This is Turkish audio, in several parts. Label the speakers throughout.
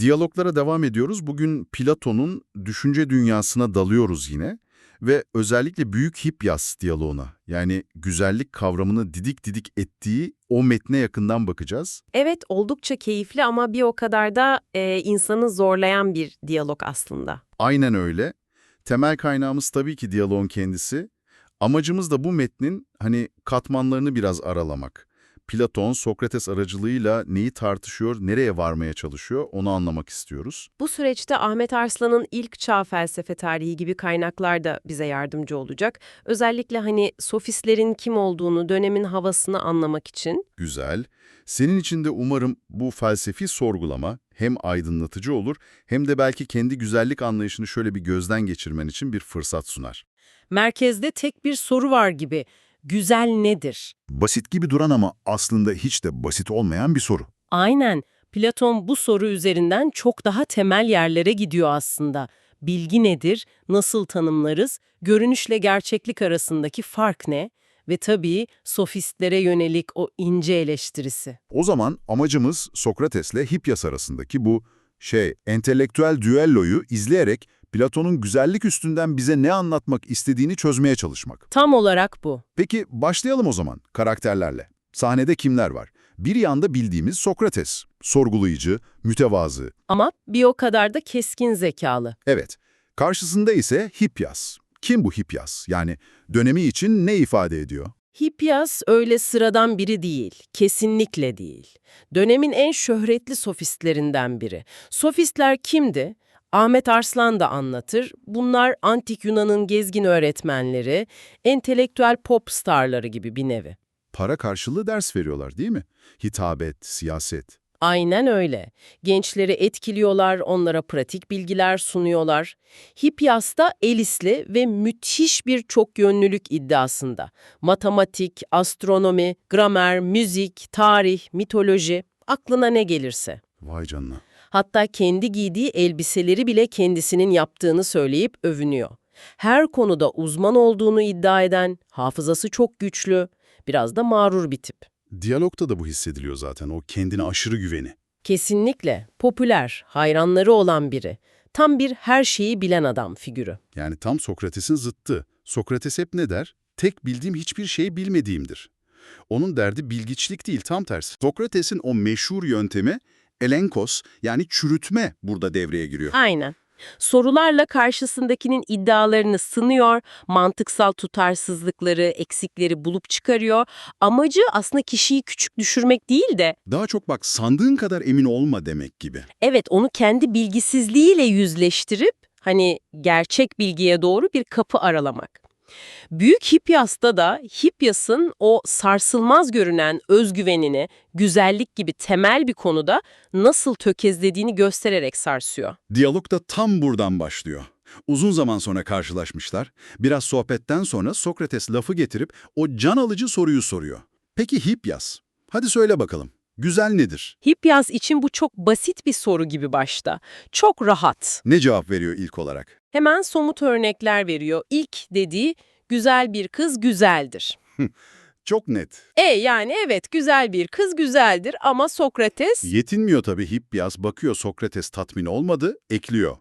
Speaker 1: Diyaloglara devam ediyoruz. Bugün Platon'un düşünce dünyasına dalıyoruz yine ve özellikle Büyük Hipyas diyaloğuna yani güzellik kavramını didik didik ettiği o metne yakından bakacağız.
Speaker 2: Evet, oldukça keyifli ama bir o kadar da e, insanı zorlayan bir diyalog aslında.
Speaker 1: Aynen öyle. Temel kaynağımız tabii ki diyaloğun kendisi. Amacımız da bu metnin hani katmanlarını biraz aralamak. Platon, Sokrates aracılığıyla neyi tartışıyor, nereye varmaya çalışıyor onu anlamak istiyoruz.
Speaker 2: Bu süreçte Ahmet Arslan'ın ilk çağ felsefe tarihi gibi kaynaklar da bize yardımcı olacak. Özellikle hani sofistlerin kim olduğunu, dönemin havasını anlamak için.
Speaker 1: Güzel. Senin için de umarım bu felsefi sorgulama hem aydınlatıcı olur hem de belki kendi güzellik anlayışını şöyle bir gözden geçirmen için bir fırsat sunar.
Speaker 2: Merkezde tek bir soru var gibi. Güzel nedir?
Speaker 3: Basit gibi duran ama aslında hiç de basit olmayan bir soru.
Speaker 2: Aynen. Platon bu soru üzerinden çok daha temel yerlere gidiyor aslında. Bilgi nedir? Nasıl tanımlarız? Görünüşle gerçeklik arasındaki fark ne? Ve tabii sofistlere yönelik o ince eleştirisi.
Speaker 3: O zaman amacımız Sokrates'le Hipyas arasındaki bu şey entelektüel düelloyu izleyerek Platon'un güzellik üstünden bize ne anlatmak istediğini çözmeye çalışmak.
Speaker 2: Tam olarak bu.
Speaker 3: Peki başlayalım o zaman karakterlerle. Sahnede kimler var? Bir yanda bildiğimiz Sokrates, sorgulayıcı, mütevazı.
Speaker 2: Ama bir o kadar da keskin zekalı.
Speaker 3: Evet, karşısında ise Hipyas. Kim bu Hipyas? Yani dönemi için ne ifade ediyor?
Speaker 2: Hipyas öyle sıradan biri değil, kesinlikle değil. Dönemin en şöhretli sofistlerinden biri. Sofistler kimdi? Ahmet Arslan da anlatır. Bunlar antik Yunan'ın gezgin öğretmenleri, entelektüel pop starları gibi bir nevi.
Speaker 3: Para karşılığı ders veriyorlar değil mi? Hitabet, siyaset.
Speaker 2: Aynen öyle. Gençleri etkiliyorlar, onlara pratik bilgiler sunuyorlar. Hipyas da Elisli ve müthiş bir çok yönlülük iddiasında. Matematik, astronomi, gramer, müzik, tarih, mitoloji, aklına ne gelirse.
Speaker 3: Vay canına.
Speaker 2: Hatta kendi giydiği elbiseleri bile kendisinin yaptığını söyleyip övünüyor. Her konuda uzman olduğunu iddia eden, hafızası çok güçlü, biraz da mağrur bir tip.
Speaker 3: Diyalogta da bu hissediliyor zaten, o kendine aşırı güveni.
Speaker 2: Kesinlikle popüler, hayranları olan biri. Tam bir her şeyi bilen adam figürü.
Speaker 3: Yani tam Sokrates'in zıttı. Sokrates hep ne der? Tek bildiğim hiçbir şey bilmediğimdir. Onun derdi bilgiçlik değil, tam tersi. Sokrates'in o meşhur yöntemi elenkos yani çürütme burada devreye giriyor.
Speaker 2: Aynen. Sorularla karşısındakinin iddialarını sınıyor, mantıksal tutarsızlıkları, eksikleri bulup çıkarıyor. Amacı aslında kişiyi küçük düşürmek değil de,
Speaker 3: Daha çok bak sandığın kadar emin olma demek gibi.
Speaker 2: evet onu kendi bilgisizliğiyle yüzleştirip, hani gerçek bilgiye doğru bir kapı aralamak. Büyük Hipyas'ta da Hipyas'ın o sarsılmaz görünen özgüvenini, güzellik gibi temel bir konuda nasıl tökezlediğini göstererek sarsıyor.
Speaker 3: Diyalog da tam buradan başlıyor. Uzun zaman sonra karşılaşmışlar. Biraz sohbetten sonra Sokrates lafı getirip o can alıcı soruyu soruyor. Peki Hipyas, hadi söyle bakalım. Güzel nedir?
Speaker 2: Hipyas için bu çok basit bir soru gibi başta. Çok rahat.
Speaker 3: Ne cevap veriyor ilk olarak?
Speaker 2: Hemen somut örnekler veriyor. İlk dediği güzel bir kız güzeldir.
Speaker 3: Çok net.
Speaker 2: E yani evet güzel bir kız güzeldir ama Sokrates
Speaker 3: Yetinmiyor tabii Hippias bakıyor Sokrates tatmin olmadı, ekliyor.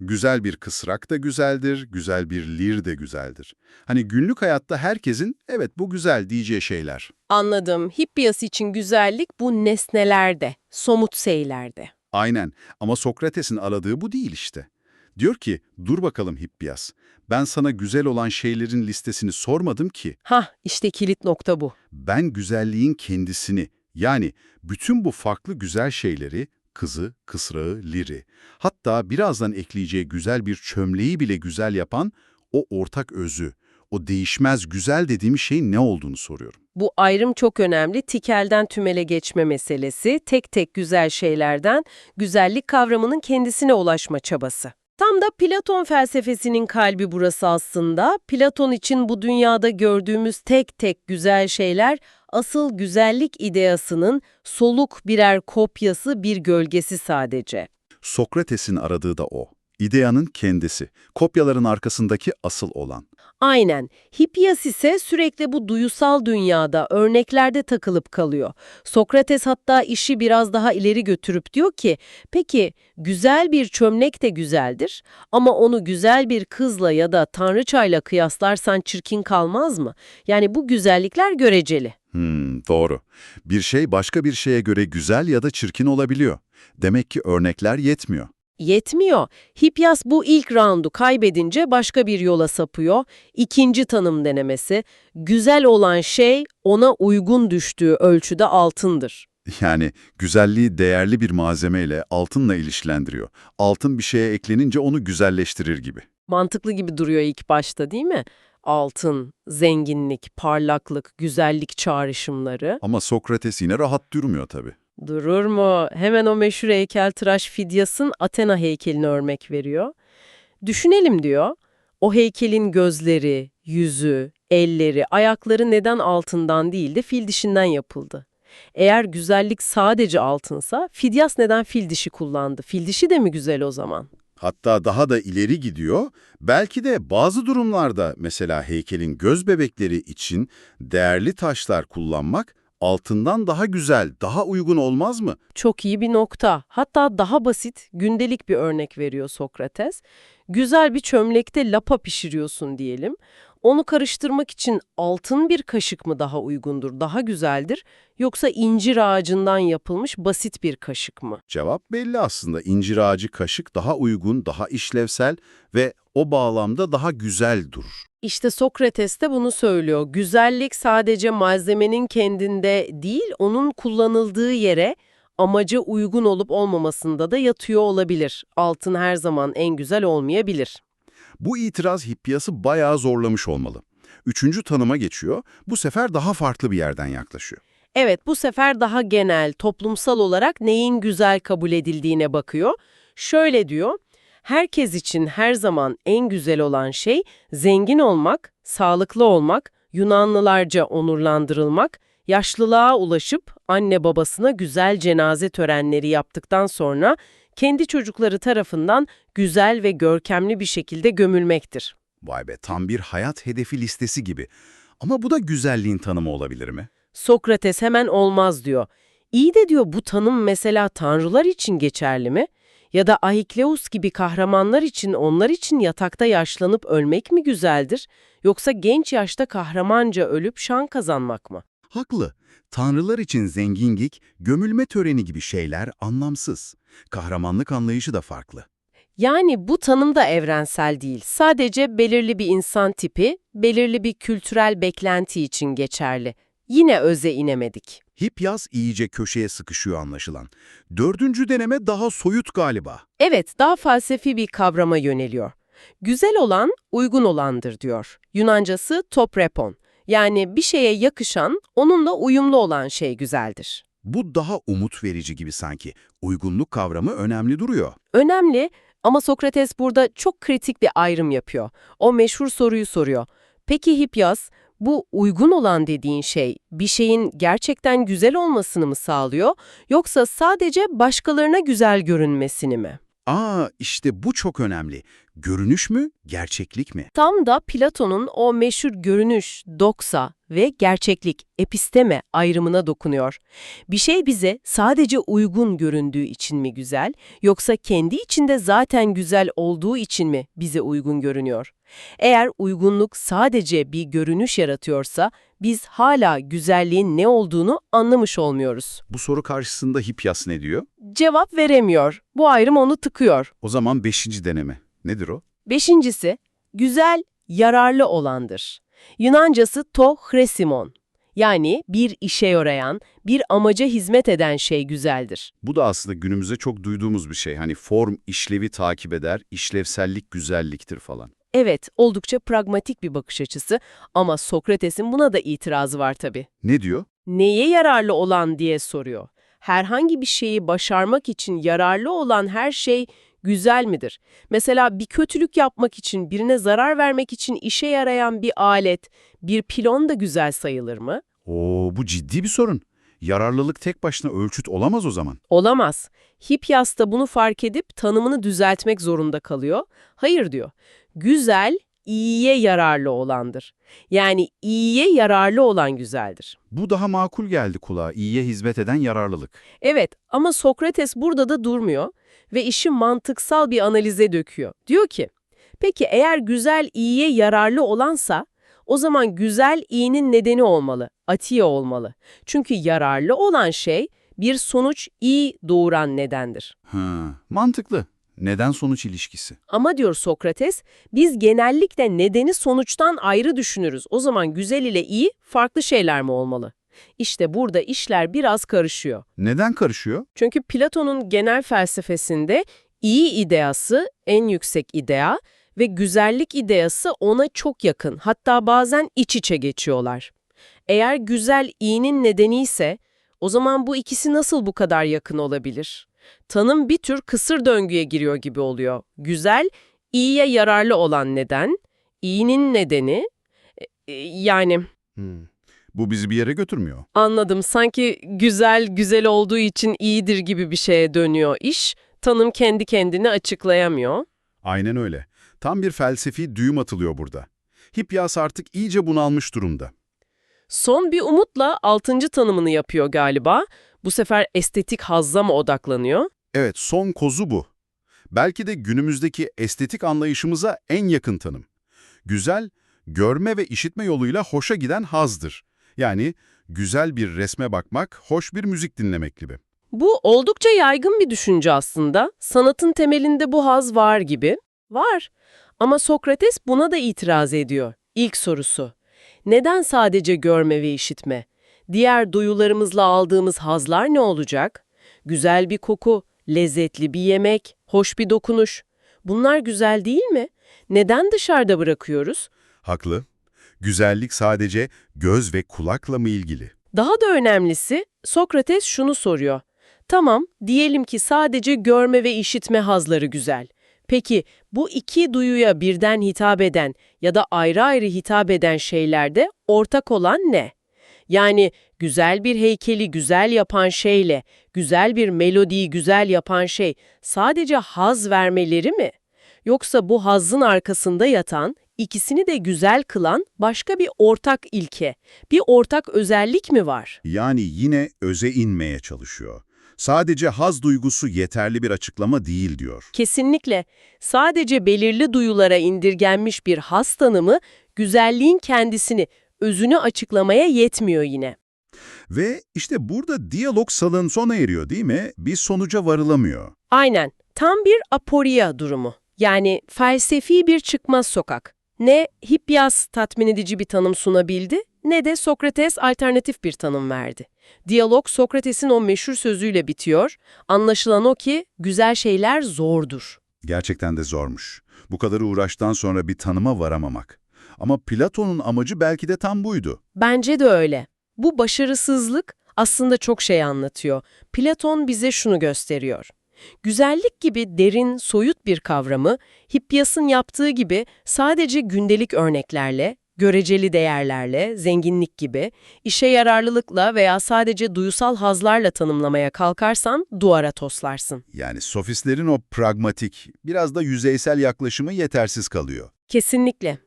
Speaker 3: Güzel bir kısrak da güzeldir, güzel bir lir de güzeldir. Hani günlük hayatta herkesin evet bu güzel diyeceği şeyler.
Speaker 2: anladım. Hippias için güzellik bu nesnelerde, somut şeylerde.
Speaker 3: Aynen ama Sokrates'in aradığı bu değil işte. Diyor ki dur bakalım Hippias ben sana güzel olan şeylerin listesini sormadım ki.
Speaker 2: Hah işte kilit nokta bu.
Speaker 3: Ben güzelliğin kendisini yani bütün bu farklı güzel şeyleri kızı, kısrağı, liri hatta birazdan ekleyeceği güzel bir çömleği bile güzel yapan o ortak özü, o değişmez güzel dediğim şeyin ne olduğunu soruyorum.
Speaker 2: Bu ayrım çok önemli. Tikelden tümele geçme meselesi, tek tek güzel şeylerden güzellik kavramının kendisine ulaşma çabası. Tam da Platon felsefesinin kalbi burası aslında. Platon için bu dünyada gördüğümüz tek tek güzel şeyler asıl güzellik ideasının soluk birer kopyası, bir gölgesi sadece.
Speaker 3: Sokrates'in aradığı da o. İdeanın kendisi, kopyaların arkasındaki asıl olan.
Speaker 2: Aynen. Hippias ise sürekli bu duyusal dünyada, örneklerde takılıp kalıyor. Sokrates hatta işi biraz daha ileri götürüp diyor ki, peki güzel bir çömlek de güzeldir ama onu güzel bir kızla ya da tanrıçayla kıyaslarsan çirkin kalmaz mı? Yani bu güzellikler göreceli.
Speaker 3: Hmm, doğru. Bir şey başka bir şeye göre güzel ya da çirkin olabiliyor. Demek ki örnekler yetmiyor.
Speaker 2: Yetmiyor. Hippias bu ilk roundu kaybedince başka bir yola sapıyor. İkinci tanım denemesi, güzel olan şey ona uygun düştüğü ölçüde altındır.
Speaker 3: Yani güzelliği değerli bir malzemeyle, altınla ilişkilendiriyor. Altın bir şeye eklenince onu güzelleştirir gibi.
Speaker 2: Mantıklı gibi duruyor ilk başta değil mi? Altın, zenginlik, parlaklık, güzellik çağrışımları.
Speaker 3: Ama Sokrates yine rahat durmuyor tabii.
Speaker 2: Durur mu? Hemen o meşhur heykeltıraş Fidyas'ın Athena heykelini örnek veriyor. Düşünelim diyor. O heykelin gözleri, yüzü, elleri, ayakları neden altından değil de fil dişinden yapıldı? Eğer güzellik sadece altınsa Fidyas neden fil dişi kullandı? Fil dişi de mi güzel o zaman?
Speaker 3: Hatta daha da ileri gidiyor. Belki de bazı durumlarda mesela heykelin göz bebekleri için değerli taşlar kullanmak altından daha güzel, daha uygun olmaz mı?
Speaker 2: Çok iyi bir nokta. Hatta daha basit, gündelik bir örnek veriyor Sokrates. Güzel bir çömlekte lapa pişiriyorsun diyelim. Onu karıştırmak için altın bir kaşık mı daha uygundur, daha güzeldir? Yoksa incir ağacından yapılmış basit bir kaşık mı?
Speaker 3: Cevap belli aslında. İncir ağacı kaşık daha uygun, daha işlevsel ve o bağlamda daha güzel durur.
Speaker 2: İşte Sokrates de bunu söylüyor. Güzellik sadece malzemenin kendinde değil, onun kullanıldığı yere, amaca uygun olup olmamasında da yatıyor olabilir. Altın her zaman en güzel olmayabilir.
Speaker 3: Bu itiraz Hippias'ı bayağı zorlamış olmalı. Üçüncü tanıma geçiyor. Bu sefer daha farklı bir yerden yaklaşıyor.
Speaker 2: Evet, bu sefer daha genel, toplumsal olarak neyin güzel kabul edildiğine bakıyor. Şöyle diyor, herkes için her zaman en güzel olan şey zengin olmak, sağlıklı olmak, Yunanlılarca onurlandırılmak, yaşlılığa ulaşıp anne babasına güzel cenaze törenleri yaptıktan sonra kendi çocukları tarafından güzel ve görkemli bir şekilde gömülmektir.
Speaker 3: Vay be tam bir hayat hedefi listesi gibi. Ama bu da güzelliğin tanımı olabilir mi?
Speaker 2: Sokrates hemen olmaz diyor. İyi de diyor bu tanım mesela tanrılar için geçerli mi? Ya da Ahikleus gibi kahramanlar için onlar için yatakta yaşlanıp ölmek mi güzeldir? Yoksa genç yaşta kahramanca ölüp şan kazanmak mı?
Speaker 3: Haklı. Tanrılar için zenginlik, gömülme töreni gibi şeyler anlamsız. Kahramanlık anlayışı da farklı.
Speaker 2: Yani bu tanım da evrensel değil. Sadece belirli bir insan tipi, belirli bir kültürel beklenti için geçerli. Yine öze inemedik.
Speaker 3: Hipyas iyice köşeye sıkışıyor anlaşılan. Dördüncü deneme daha soyut galiba.
Speaker 2: Evet, daha felsefi bir kavrama yöneliyor. Güzel olan, uygun olandır diyor. Yunancası toprepon. Yani bir şeye yakışan, onunla uyumlu olan şey güzeldir.
Speaker 3: Bu daha umut verici gibi sanki. Uygunluk kavramı önemli duruyor.
Speaker 2: Önemli ama Sokrates burada çok kritik bir ayrım yapıyor. O meşhur soruyu soruyor. Peki Hipyas, bu uygun olan dediğin şey bir şeyin gerçekten güzel olmasını mı sağlıyor yoksa sadece başkalarına güzel görünmesini mi?
Speaker 3: Aa işte bu çok önemli. Görünüş mü, gerçeklik mi?
Speaker 2: Tam da Platon'un o meşhur görünüş, doksa ve gerçeklik, episteme ayrımına dokunuyor. Bir şey bize sadece uygun göründüğü için mi güzel, yoksa kendi içinde zaten güzel olduğu için mi bize uygun görünüyor? Eğer uygunluk sadece bir görünüş yaratıyorsa, biz hala güzelliğin ne olduğunu anlamış olmuyoruz.
Speaker 3: Bu soru karşısında Hipyas ne diyor?
Speaker 2: Cevap veremiyor. Bu ayrım onu tıkıyor.
Speaker 3: O zaman beşinci deneme. Nedir o?
Speaker 2: Beşincisi, güzel, yararlı olandır. Yunancası to chresimon. Yani bir işe yarayan, bir amaca hizmet eden şey güzeldir.
Speaker 3: Bu da aslında günümüzde çok duyduğumuz bir şey. Hani form işlevi takip eder, işlevsellik güzelliktir falan.
Speaker 2: Evet, oldukça pragmatik bir bakış açısı ama Sokrates'in buna da itirazı var tabii.
Speaker 3: Ne diyor?
Speaker 2: Neye yararlı olan diye soruyor. Herhangi bir şeyi başarmak için yararlı olan her şey güzel midir? Mesela bir kötülük yapmak için, birine zarar vermek için işe yarayan bir alet, bir pilon da güzel sayılır mı?
Speaker 3: Oo bu ciddi bir sorun. Yararlılık tek başına ölçüt olamaz o zaman.
Speaker 2: Olamaz. Hipyas da bunu fark edip tanımını düzeltmek zorunda kalıyor. Hayır diyor. Güzel, iyiye yararlı olandır. Yani iyiye yararlı olan güzeldir.
Speaker 3: Bu daha makul geldi kulağa, iyiye hizmet eden yararlılık.
Speaker 2: Evet ama Sokrates burada da durmuyor ve işi mantıksal bir analize döküyor. Diyor ki, peki eğer güzel iyiye yararlı olansa o zaman güzel iyinin nedeni olmalı, atiye olmalı. Çünkü yararlı olan şey bir sonuç iyi doğuran nedendir.
Speaker 3: Ha, mantıklı. Neden sonuç ilişkisi?
Speaker 2: Ama diyor Sokrates, biz genellikle nedeni sonuçtan ayrı düşünürüz. O zaman güzel ile iyi farklı şeyler mi olmalı? İşte burada işler biraz karışıyor.
Speaker 3: Neden karışıyor?
Speaker 2: Çünkü Platon'un genel felsefesinde iyi ideası en yüksek idea ve güzellik ideası ona çok yakın, hatta bazen iç içe geçiyorlar. Eğer güzel iyinin nedeni ise o zaman bu ikisi nasıl bu kadar yakın olabilir? Tanım bir tür kısır döngüye giriyor gibi oluyor. Güzel, iyiye yararlı olan neden, iyinin nedeni, e, e, yani
Speaker 3: Bu bizi bir yere götürmüyor.
Speaker 2: Anladım. Sanki güzel güzel olduğu için iyidir gibi bir şeye dönüyor iş. Tanım kendi kendini açıklayamıyor.
Speaker 3: Aynen öyle. Tam bir felsefi düğüm atılıyor burada. Hipyas artık iyice bunalmış durumda.
Speaker 2: Son bir umutla altıncı tanımını yapıyor galiba. Bu sefer estetik hazza mı odaklanıyor?
Speaker 3: Evet, son kozu bu. Belki de günümüzdeki estetik anlayışımıza en yakın tanım. Güzel, görme ve işitme yoluyla hoşa giden hazdır. Yani güzel bir resme bakmak, hoş bir müzik dinlemek gibi.
Speaker 2: Bu oldukça yaygın bir düşünce aslında. Sanatın temelinde bu haz var gibi. Var. Ama Sokrates buna da itiraz ediyor. İlk sorusu. Neden sadece görme ve işitme? Diğer duyularımızla aldığımız hazlar ne olacak? Güzel bir koku, lezzetli bir yemek, hoş bir dokunuş. Bunlar güzel değil mi? Neden dışarıda bırakıyoruz?
Speaker 3: Haklı. Güzellik sadece göz ve kulakla mı ilgili?
Speaker 2: Daha da önemlisi Sokrates şunu soruyor. Tamam, diyelim ki sadece görme ve işitme hazları güzel. Peki bu iki duyuya birden hitap eden ya da ayrı ayrı hitap eden şeylerde ortak olan ne? Yani güzel bir heykeli güzel yapan şeyle güzel bir melodiyi güzel yapan şey sadece haz vermeleri mi? Yoksa bu hazzın arkasında yatan, ikisini de güzel kılan başka bir ortak ilke, bir ortak özellik mi var?
Speaker 3: Yani yine öze inmeye çalışıyor. Sadece haz duygusu yeterli bir açıklama değil diyor.
Speaker 2: Kesinlikle. Sadece belirli duyulara indirgenmiş bir haz tanımı, güzelliğin kendisini, özünü açıklamaya yetmiyor yine.
Speaker 3: Ve işte burada diyalog salın sona eriyor değil mi? Bir sonuca varılamıyor.
Speaker 2: Aynen, tam bir aporia durumu. Yani felsefi bir çıkmaz sokak. Ne Hippias tatmin edici bir tanım sunabildi, ne de Sokrates alternatif bir tanım verdi. Diyalog Sokrates'in o meşhur sözüyle bitiyor. Anlaşılan o ki güzel şeyler zordur.
Speaker 3: Gerçekten de zormuş. Bu kadar uğraştan sonra bir tanıma varamamak. Ama Platon'un amacı belki de tam buydu.
Speaker 2: Bence de öyle. Bu başarısızlık aslında çok şey anlatıyor. Platon bize şunu gösteriyor. Güzellik gibi derin, soyut bir kavramı, Hippias'ın yaptığı gibi sadece gündelik örneklerle, göreceli değerlerle, zenginlik gibi, işe yararlılıkla veya sadece duysal hazlarla tanımlamaya kalkarsan duvara toslarsın.
Speaker 3: Yani sofistlerin o pragmatik, biraz da yüzeysel yaklaşımı yetersiz kalıyor.
Speaker 2: Kesinlikle.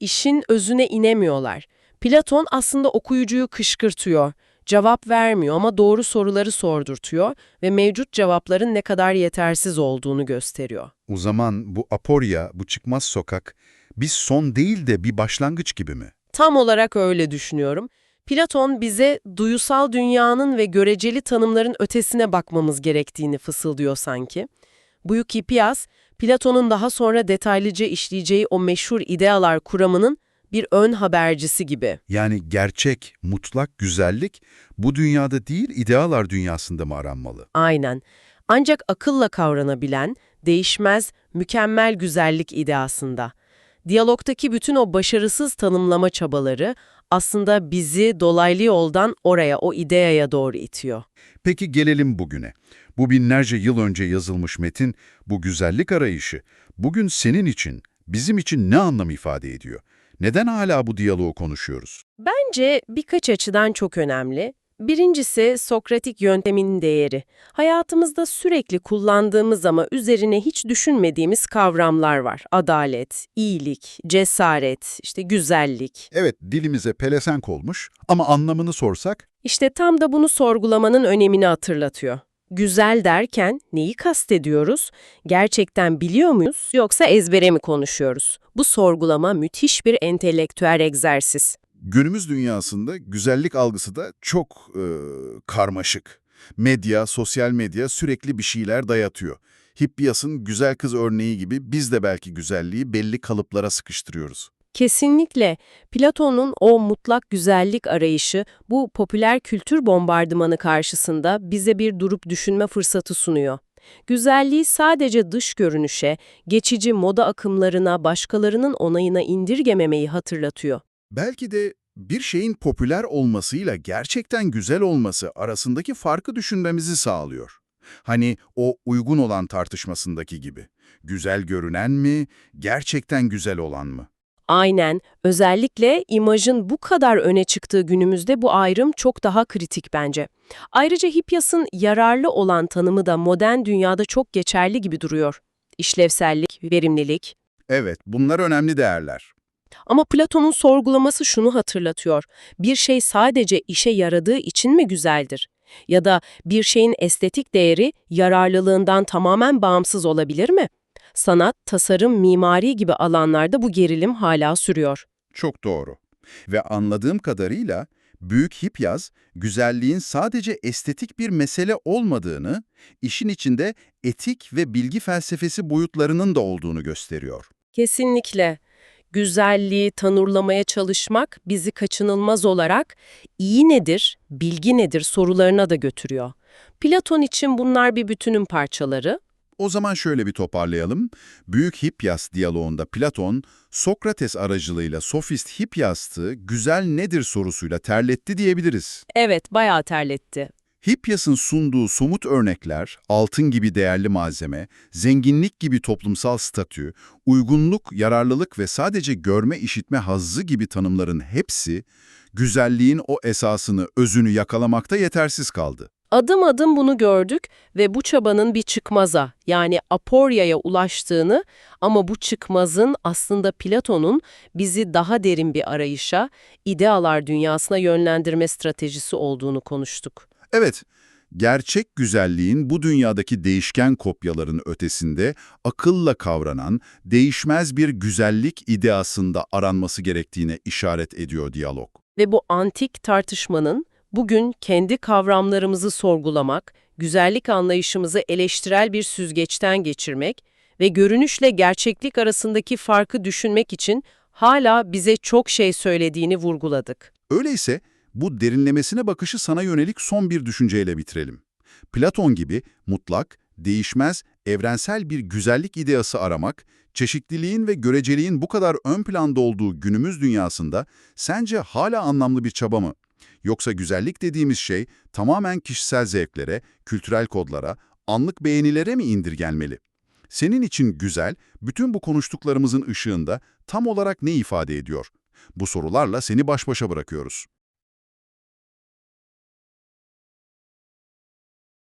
Speaker 2: İşin özüne inemiyorlar. Platon aslında okuyucuyu kışkırtıyor, cevap vermiyor ama doğru soruları sordurtuyor ve mevcut cevapların ne kadar yetersiz olduğunu gösteriyor.
Speaker 3: O zaman bu aporya, bu çıkmaz sokak bir son değil de bir başlangıç gibi mi?
Speaker 2: Tam olarak öyle düşünüyorum. Platon bize duyusal dünyanın ve göreceli tanımların ötesine bakmamız gerektiğini fısıldıyor sanki. Büyük Hippias, Platon'un daha sonra detaylıca işleyeceği o meşhur idealar kuramının bir ön habercisi gibi.
Speaker 3: Yani gerçek, mutlak güzellik bu dünyada değil idealar dünyasında mı aranmalı?
Speaker 2: Aynen. Ancak akılla kavranabilen, değişmez, mükemmel güzellik ideasında. Diyalogtaki bütün o başarısız tanımlama çabaları aslında bizi dolaylı yoldan oraya, o ideaya doğru itiyor.
Speaker 3: Peki gelelim bugüne. Bu binlerce yıl önce yazılmış metin, bu güzellik arayışı, bugün senin için, bizim için ne anlam ifade ediyor? Neden hala bu diyaloğu konuşuyoruz?
Speaker 2: Bence birkaç açıdan çok önemli. Birincisi Sokratik yöntemin değeri. Hayatımızda sürekli kullandığımız ama üzerine hiç düşünmediğimiz kavramlar var. Adalet, iyilik, cesaret, işte güzellik.
Speaker 4: Evet, dilimize pelesenk olmuş ama anlamını sorsak,
Speaker 2: İşte tam da bunu sorgulamanın önemini hatırlatıyor. Güzel derken neyi kastediyoruz? Gerçekten biliyor muyuz yoksa ezbere mi konuşuyoruz? Bu sorgulama müthiş bir entelektüel egzersiz.
Speaker 3: Günümüz dünyasında güzellik algısı da çok e, karmaşık. Medya, sosyal medya sürekli bir şeyler dayatıyor. Hippias'ın güzel kız örneği gibi biz de belki güzelliği belli kalıplara sıkıştırıyoruz.
Speaker 2: Kesinlikle Platon'un o mutlak güzellik arayışı bu popüler kültür bombardımanı karşısında bize bir durup düşünme fırsatı sunuyor. Güzelliği sadece dış görünüşe, geçici moda akımlarına, başkalarının onayına indirgememeyi hatırlatıyor.
Speaker 3: Belki de bir şeyin popüler olmasıyla gerçekten güzel olması arasındaki farkı düşünmemizi sağlıyor. Hani o uygun olan tartışmasındaki gibi. Güzel görünen mi, gerçekten güzel olan mı?
Speaker 2: Aynen, özellikle imajın bu kadar öne çıktığı günümüzde bu ayrım çok daha kritik bence. Ayrıca Hippias'ın yararlı olan tanımı da modern dünyada çok geçerli gibi duruyor. İşlevsellik, verimlilik.
Speaker 3: Evet, bunlar önemli değerler.
Speaker 2: Ama Platon'un sorgulaması şunu hatırlatıyor. Bir şey sadece işe yaradığı için mi güzeldir? Ya da bir şeyin estetik değeri yararlılığından tamamen bağımsız olabilir mi? Sanat, tasarım, mimari gibi alanlarda bu gerilim hala sürüyor.
Speaker 3: Çok doğru. Ve anladığım kadarıyla Büyük Hipyaz, güzelliğin sadece estetik bir mesele olmadığını, işin içinde etik ve bilgi felsefesi boyutlarının da olduğunu gösteriyor.
Speaker 2: Kesinlikle. Güzelliği tanırlamaya çalışmak bizi kaçınılmaz olarak iyi nedir, bilgi nedir sorularına da götürüyor. Platon için bunlar bir bütünün parçaları.
Speaker 3: O zaman şöyle bir toparlayalım. Büyük Hipyas diyaloğunda Platon, Sokrates aracılığıyla sofist Hipyas'ı güzel nedir sorusuyla terletti diyebiliriz.
Speaker 2: Evet, bayağı terletti.
Speaker 3: Hipyas'ın sunduğu somut örnekler, altın gibi değerli malzeme, zenginlik gibi toplumsal statü, uygunluk, yararlılık ve sadece görme işitme hazzı gibi tanımların hepsi, güzelliğin o esasını, özünü yakalamakta yetersiz kaldı.
Speaker 2: Adım adım bunu gördük ve bu çabanın bir çıkmaza yani aporyaya ulaştığını ama bu çıkmazın aslında Platon'un bizi daha derin bir arayışa, idealar dünyasına yönlendirme stratejisi olduğunu konuştuk.
Speaker 3: Evet, gerçek güzelliğin bu dünyadaki değişken kopyaların ötesinde akılla kavranan, değişmez bir güzellik ideasında aranması gerektiğine işaret ediyor diyalog.
Speaker 2: Ve bu antik tartışmanın bugün kendi kavramlarımızı sorgulamak, güzellik anlayışımızı eleştirel bir süzgeçten geçirmek ve görünüşle gerçeklik arasındaki farkı düşünmek için hala bize çok şey söylediğini vurguladık.
Speaker 3: Öyleyse bu derinlemesine bakışı sana yönelik son bir düşünceyle bitirelim. Platon gibi mutlak, değişmez, evrensel bir güzellik ideası aramak, çeşitliliğin ve göreceliğin bu kadar ön planda olduğu günümüz dünyasında sence hala anlamlı bir çaba mı? Yoksa güzellik dediğimiz şey tamamen kişisel zevklere, kültürel kodlara, anlık beğenilere mi indirgenmeli? Senin için güzel, bütün bu konuştuklarımızın ışığında tam olarak ne ifade ediyor? Bu sorularla seni baş başa bırakıyoruz.